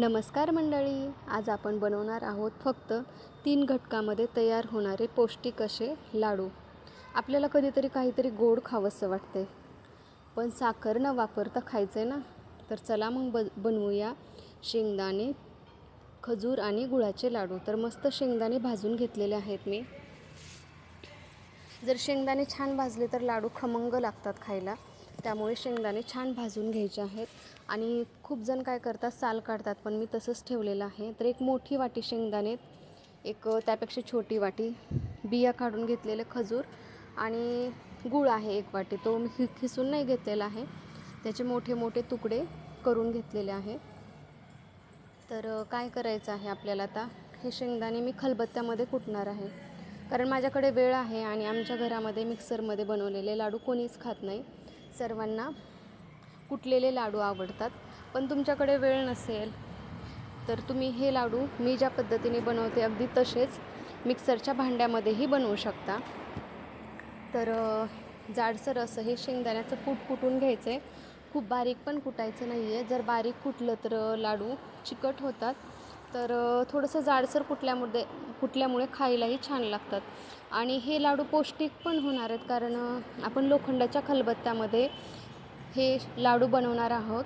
नमस्कार मंडळी आज आपण बनवणार आहोत फक्त तीन घटकामध्ये तयार होणारे पौष्टिक असे लाडू. आपल्याला कधीतरी काहीतरी गोड खावंसं वाटते पण साखर न वापरता खायचं आहे ना? तर चला मग ब बनवूया शेंगदाणे खजूर आणि गुळाचे लाडू. तर मस्त शेंगदाणे भाजून घेतलेले आहेत मी. जर शेंगदाणे छान भाजले तर लाडू खमंग लागतात खायला. त्यामुळे शेंगदाणे छान भाजून घ्यायचे आहेत. आणि खूप जण काय करतात साल काढतात पण मी तसंच ठेवलेलं आहे. तर एक मोठी वाटी शेंगदाणे एक त्यापेक्षा छोटी वाटी बिया काढून घेतलेले खजूर आणि गूळ आहे एक वाटी. तो मी खि खिसून नाही घेतलेला आहे. त्याचे मोठे मोठे तुकडे करून घेतलेले आहे. तर काय करायचं आहे आपल्याला आता? हे शेंगदाणे मी खलबत्त्यामध्ये कुटणार आहे. कारण माझ्याकडे वेळ आहे आणि आमच्या घरामध्ये मिक्सरमध्ये बनवलेले लाडू कोणीच खात नाही. सर्वांना कुटलेले लाडू आवडतात पण तुमच्याकडे वेळ नसेल तर तुम्ही हे लाडू मी ज्या पद्धतीने बनवते अगदी तसेच मिक्सरच्या भांड्यामध्येही बनवू शकता. तर जाडसर असं हे शेंगदाण्याचं कूट कुटून घ्यायचं आहे खूप बारीक पण कुटायचं नाही आहे जर बारीक कुटलं तर लाडू चिकट होतात. तर थोडंसं जाडसर कुटल्यामुळे कुटल्यामुळे खायलाही छान लागतात. आणि हे लाडू पौष्टिक पण होणार आहेत कारण आपण लोखंडाच्या खलबत्त्यामध्ये हे लाडू बनवणार आहोत.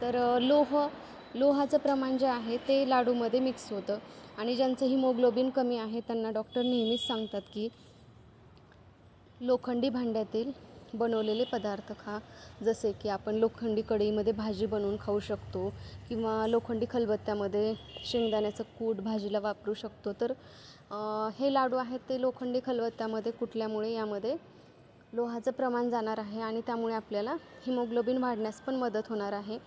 तर लोह लोहाचं प्रमाण जे आहे ते लाडूमध्ये मिक्स होतं. आणि ज्यांचं हिमोग्लोबिन कमी आहे त्यांना डॉक्टर नेहमीच सांगतात की लोखंडी भांड्यातील बनवलेले पदार्थ खा. जसे की आपण लोखंडी कढईमध्ये भाजी बनवून खाऊ शकतो किंवा लोखंडी खलबत्त्यामध्ये शेंगदाण्याचं कूट भाजीला वापरू शकतो. तर हे लाडू आहेत ते लोखंडी खलबत्त्यामध्ये कुटल्यामुळे यामध्ये लोहाचं प्रमाण जाणार आहे आणि त्यामुळे आपल्याला हिमोग्लोबिन वाढण्यास पण मदत होणार आहे.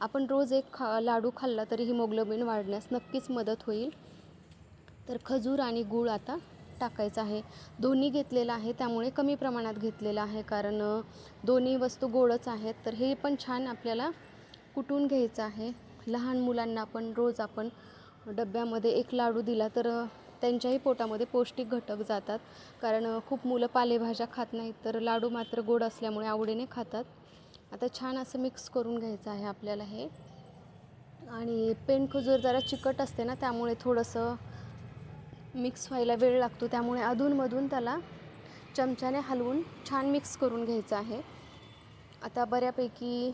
आपण रोज एक खा लाडू खाल्ला तरी हिमोग्लोबिन वाढण्यास नक्कीच मदत होईल. तर खजूर आणि गूळ आता टाकायचं आहे. दोन्ही घेतलेलं आहे त्यामुळे कमी प्रमाणात घेतलेलं आहे कारण दोन्ही वस्तू गोडच आहेत. तर हे पण छान आपल्याला कुटून घ्यायचं आहे. लहान मुलांना पण रोज आपण डब्यामध्ये एक लाडू दिला तर त्यांच्याही पोटामध्ये पौष्टिक घटक जातात. कारण खूप मुलं पालेभाज्या खात नाहीत तर लाडू मात्र गोड असल्यामुळे आवडीने खातात. आता छान असं मिक्स करून घ्यायचं आहे आपल्याला हे. आणि पेंड जरा चिकट असते ना त्यामुळे थोडंसं मिक्स व्हायला वेळ लागतो त्यामुळे अधूनमधून त्याला चमच्याने हलवून छान मिक्स करून घ्यायचं आहे. आता बऱ्यापैकी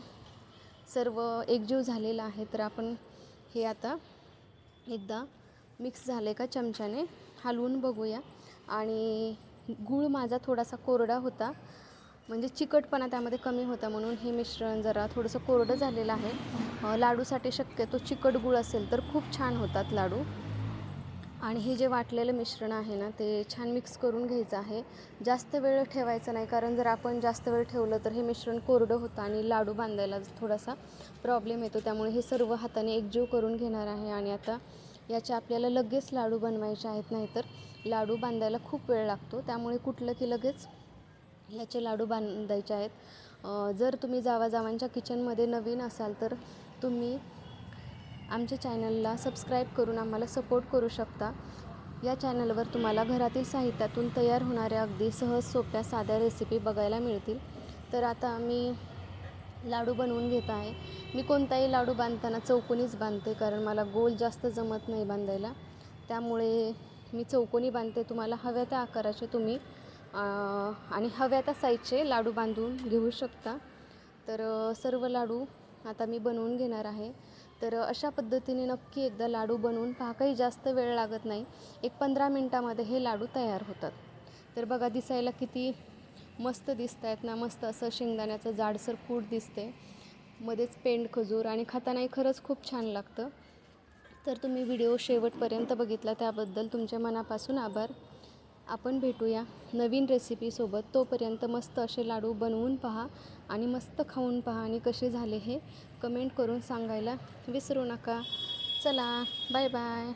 सर्व एकजीव झालेलं आहे तर आपण हे आता एकदा मिक्स झाले का चमच्याने हलवून बघूया. आणि गूळ माझा थोडासा कोरडा होता म्हणजे चिकटपणा त्यामध्ये कमी होता म्हणून हे मिश्रण जरा थोडंसं कोरडं झालेलं आहे. लाडूसाठी शक्यतो चिकट गूळ असेल तर खूप छान होतात लाडू. आणि हे जे वाटलेलं मिश्रण आहे ना ते छान मिक्स करून घ्यायचं आहे. जास्त वेळ ठेवायचं नाही कारण जर आपण जास्त वेळ ठेवलं तर हे मिश्रण कोरडं होतं आणि लाडू बांधायला थोडासा प्रॉब्लेम येतो. त्यामुळे हे सर्व हाताने एकजीव करून घेणार आहे आणि आता याचे आपल्याला लगेच लाडू बनवायचे आहेत नाहीतर लाडू बांधायला खूप वेळ लागतो. त्यामुळे कुठलं की लगेच याचे लाडू बांधायचे आहेत. जर तुम्ही जावाजावांच्या किचनमध्ये नवीन असाल तर तुम्ही आमच्या चॅनलला सबस्क्राईब करून आम्हाला सपोर्ट करू शकता. या चॅनलवर तुम्हाला घरातील साहित्यातून तयार होणाऱ्या अगदी सहज सोप्या साध्या रेसिपी बघायला मिळतील. तर आता मी लाडू बनवून घेत आहे. मी कोणताही लाडू बांधताना चौकोनीच बांधते कारण मला गोल जास्त जमत नाही बांधायला. त्यामुळे मी चौकोनी बांधते. तुम्हाला हव्या त्या आकाराचे तुम्ही आणि हव्या त्या साईजचे लाडू बांधून घेऊ शकता. तर सर्व लाडू आता मी बनवून घेणार आहे. तर अशा पद्धतीने नक्की एकदा लाडू बनवून पहा काही जास्त वेळ लागत नाही. एक पंधरा मिनटामध्ये हे लाडू तयार होतात. तर बघा दिसायला किती मस्त दिसत आहेत ना मस्त असं शेंगदाण्याचं जाडसर कूट दिसते. मध्येच पेंड खजूर आणि खातानाही खरंच खूप छान लागतं. तर तुम्ही व्हिडिओ शेवटपर्यंत बघितला त्याबद्दल तुमच्या मनापासून आभार. आपण भेटूया नवीन रेसिपीसोबत तोपर्यंत मस्त असे लाडू बनवून पहा आणि मस्त खाऊन पहा आणि कसे झाले हे कमेंट करून सांगायला विसरू नका. चला बाय बाय